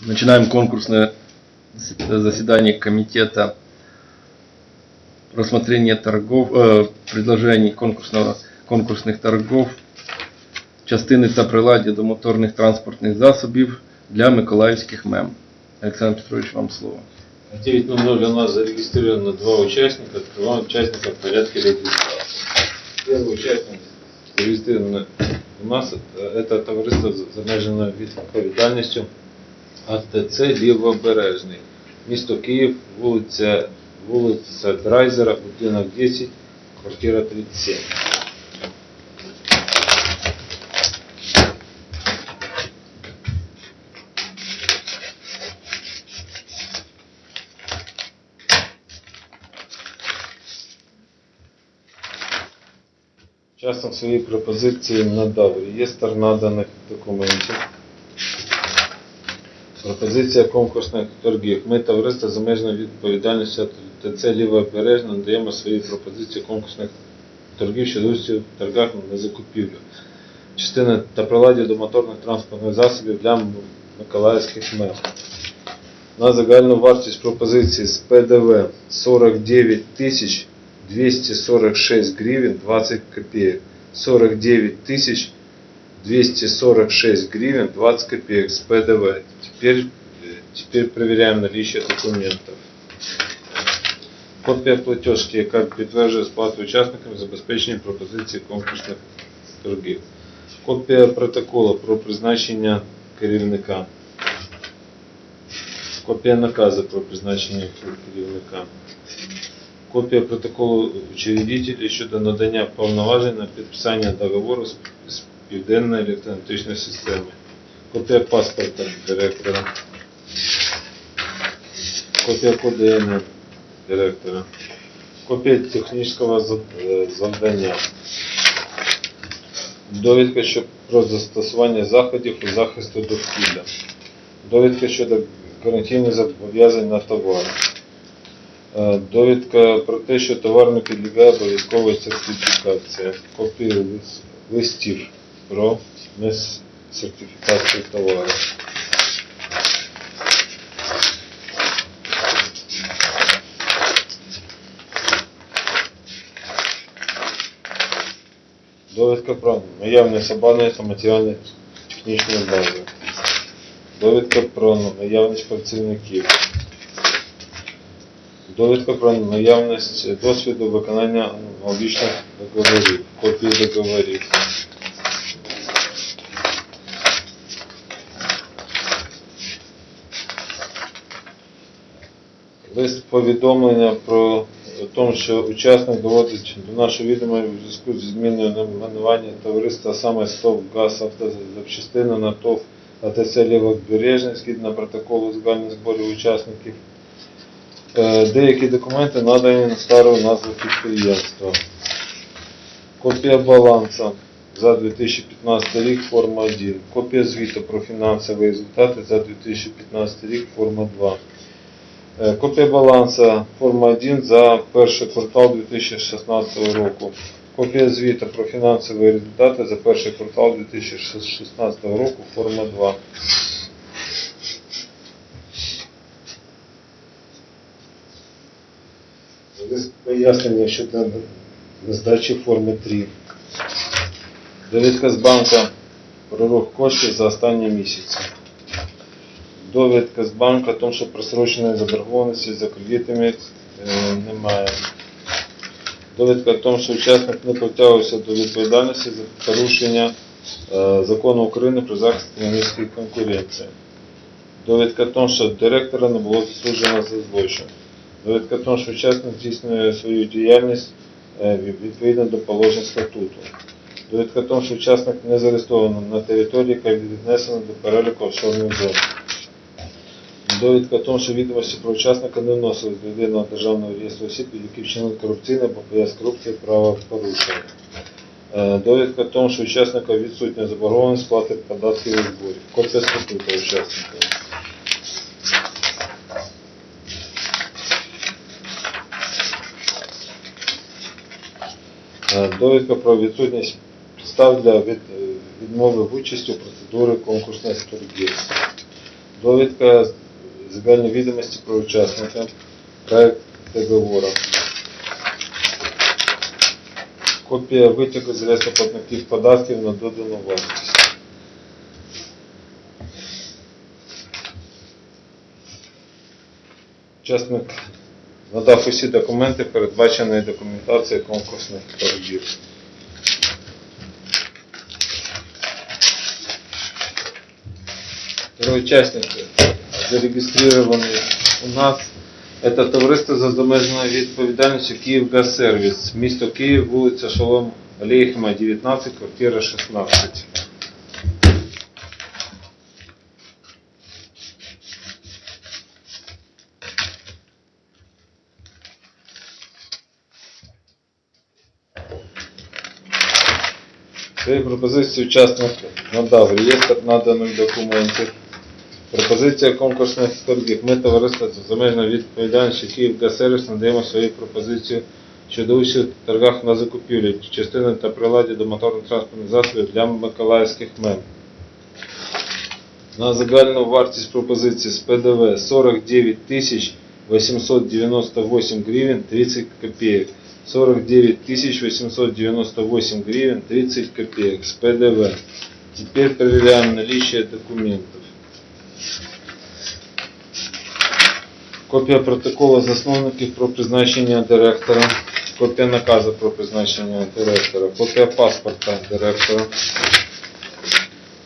Начинаем конкурсное заседание комитета рассмотрения торгов, э, предложений конкурсного, конкурсних торгов частини та приладдя до моторних транспортних засобів для миколаївських мем. Олександр Петрович, вам слово. 9.00 у нас зарегистрировано два участника, два участника в порядке регистрации. Первый участник зарегистрирован у нас, э, это товариство з обмеженою відповідальністю АТЦ Лівобережний. Місто Київ, вулиця, вулиця Драйзера, будинок 10, квартира 37. Часом свої пропозиції надав реєстр наданих документів. Пропозиція конкурсних торгів. Ми товариство з обмеженою відповідальністю ТЦ Лівобережна надаємо свої пропозиції конкурсних торгів щодо участі в торгах на закупівлю. Частина та приладдя до моторних транспортних засобів для миколаївських мер. На загальну вартість пропозиції з ПДВ 49 тисяч 246 гривен 20 копеек. 49 тысяч 246 гривен 20 копеек с ПДВ. Теперь, э, теперь проверяем наличие документов. Копія платежки, яка підтверджує сплату учасникам забезпечення пропозиції конкурсних торгів. Копія протоколу про призначення керівника. Копія наказу про призначення керівника. Копія протоколу учредителя щодо надання повноважень на підписання договору з, з Південної електроенергетичної системи. Копія паспорта директора. Копія коду ІН директора. Копія технічного е, завдання. Довідка про застосування заходів у захисту довкілля. Довідка щодо гарантійних зобов'язань на товар. Е, Довідка про те, що товар не підлягає обов'язкової сертифікації. Копії листів про нес- сертифікацію товару. Довідка про наявність обладнання та матеріальної технічної бази. Довідка про наявність працівників. Довідка про наявність досвіду виконання аналогічних договорів, копії договорів. Лист повідомлення про те, що учасник доводить до нашого відома у зв'язку зі зміною найменування товариства саме СТОВ ГАЗ автозапчастини на ТОВ АТЦ Лівобережний згідно протоколу загальних зборів учасників. Е, Деякі документи надані на стару назву підприємства. Копія балансу за 2015 рік, форма 1. Копія звіту про фінансові результати за 2015 рік, форма 2. Е, Копія балансу, форма 1 за перший квартал 2016 року. Копія звіту про фінансові результати за перший квартал 2016 року, форма 2. Лист пояснення щодо здачі форми 3. Довідка з банка про рух коштів за останні місяці. Довідка з банка, тому що просроченої заборгованості за кредитами е, немає. Довідка в тому, що учасник не притягувався до відповідальності за порушення е, закону України про захист економічної конкуренції. Довідка в тому, що директора не було засуджено за злочин. Довідка в тому, що учасник здійснює свою діяльність е, відповідно до положень статуту. Довідка в тому, що учасник не зареєстровано на території, яка віднесена до переліку офшорних зон. Довідка в тому, що відомості про учасника не вносились до єдиного державного реєстру осіб, які вчинили корупційне або пояс корупції правопорушення. Е, Довідка в тому, що учасника відсутня заборгованість сплати податків і зборів. Копія статуту учасника. Е, Довідка про відсутність підстав для е, відмови в участі у процедурі конкурсних торгів. Довідка загальні відомості про учасника, проект договору. Копія витягу з реєстру платників податків на додану вартість. Учасник надав усі документи, передбачені документацією конкурсних торгів. Второй участник зарегистрированный у нас. Это товариство з обмеженою відповідальністю Київгазсервіс. Місто Київ, вулиця Шолом Алейхема, 19, квартира 16. Свої пропозиції учасник надав реєстр наданих документів. Пропозиція конкурсних торгів. Ми товариство з земельною відповідальністю Київгазсервіс надаємо свої пропозиції щодо участі в торгах на закупівлі частини та приладі до моторних транспортних засобів для миколаївських мем. На загальну вартість пропозиції з ПДВ 49 тисяч 898 гривен 30 копеек. 49 тысяч 898 гривен 30 копеек с ПДВ. Теперь проверяем наличие документов. Копія протоколу засновників про призначення директора, копія наказу про призначення директора, копія паспорта директора,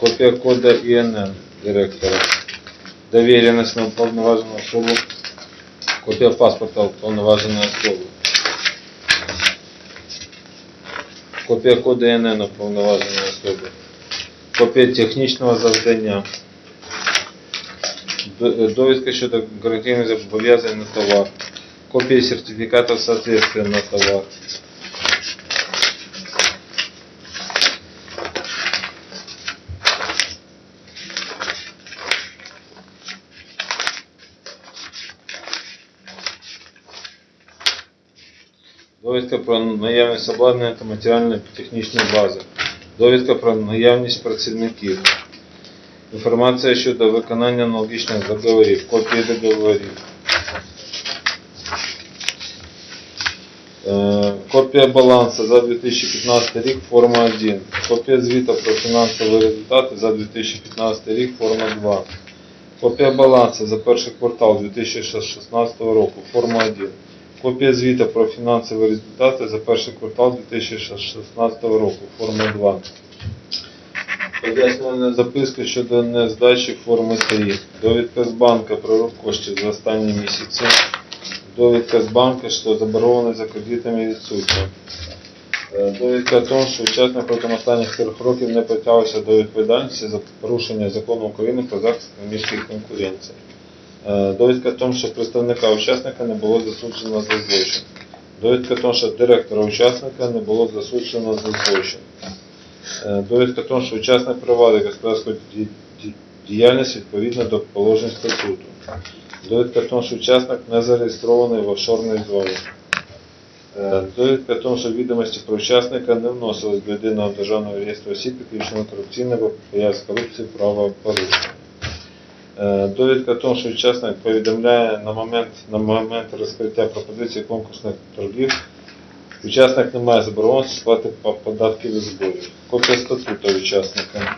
копія кода ІНН директора, довіреність на уповноважену особу, копія паспорта уповноваженої особи, копія коду ІНН уповноваженої особи, копія технічного завдання, довідка щодо гарантійних зобов'язань на товар, копія сертифікатів соответствия на товар. Довідка про наявність обладнання та матеріальної технічної бази. Довідка про наявність працівників. Інформація щодо виконання аналогічних договорів, копії договорів. Е, Копія балансу за 2015 рік, форма 1. Копія звіту про фінансові результати за 2015 рік, форма 2. Копія балансу за перший квартал 2016 року, форма 1. Копія звіту про фінансові результати за перший квартал 2016 року, форма 2. Пояснювальна записка щодо нездачі форми 3. Довідка з банка про рух коштів за останні місяці. Довідка з банка, що заборгований за кредитами відсутня. Е, Довідка о тому, що учасник протягом останніх трьох років не притягувався до відповідальності за порушення закону України про захист економічної конкуренції. Е, Довідка о тому, що представника учасника не було засуджено за злочин. Довідка о тому, що директора учасника не було засуджено за злочин. Е, Довідка о тому, що учасник провадить господарську ді- ді- діяльність відповідно до положень статуту. Довідка о тому, що учасник не зареєстрований в офшорній зоні. Е, Довідка о тому, що відомості про учасника не вносились до єдиного державного реєстру осіб, які вчинили корупційного пояс корупції правопорушення. Е, Довідка о тому, що учасник повідомляє на момент, на момент розкриття пропозиції конкурсних торгів, учасник не має заборгованості сплати по- податків і зборів. Копія статуту учасника.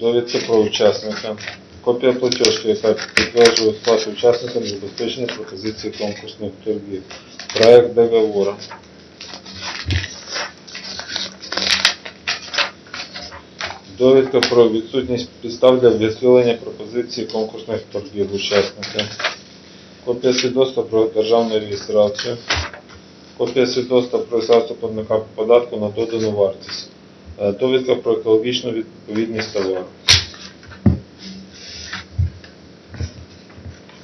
Довідка про учасника. Копія платіжки, яка підтверджує сплату учасникам забезпечення пропозиції конкурсних торгів. Проект договору. Довідка про відсутність підстав для відхилення пропозиції конкурсних торгів учасника. Копія свідоцтва про державну реєстрацію. Копія свідоцтва про реєстрацію платника податку на додану вартість. Е, Довідка про екологічну відповідність товару.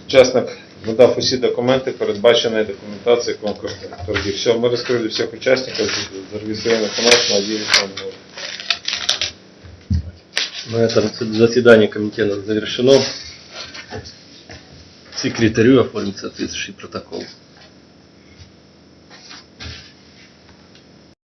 Учасник надав усі документи, передбачені документацією конкурсних торгів. Все, ми розкрили всіх учасників, зареєстрованих у нас на отделе фонду. На этом заседание комитета завершено. Секретарю оформить соответствующий протокол.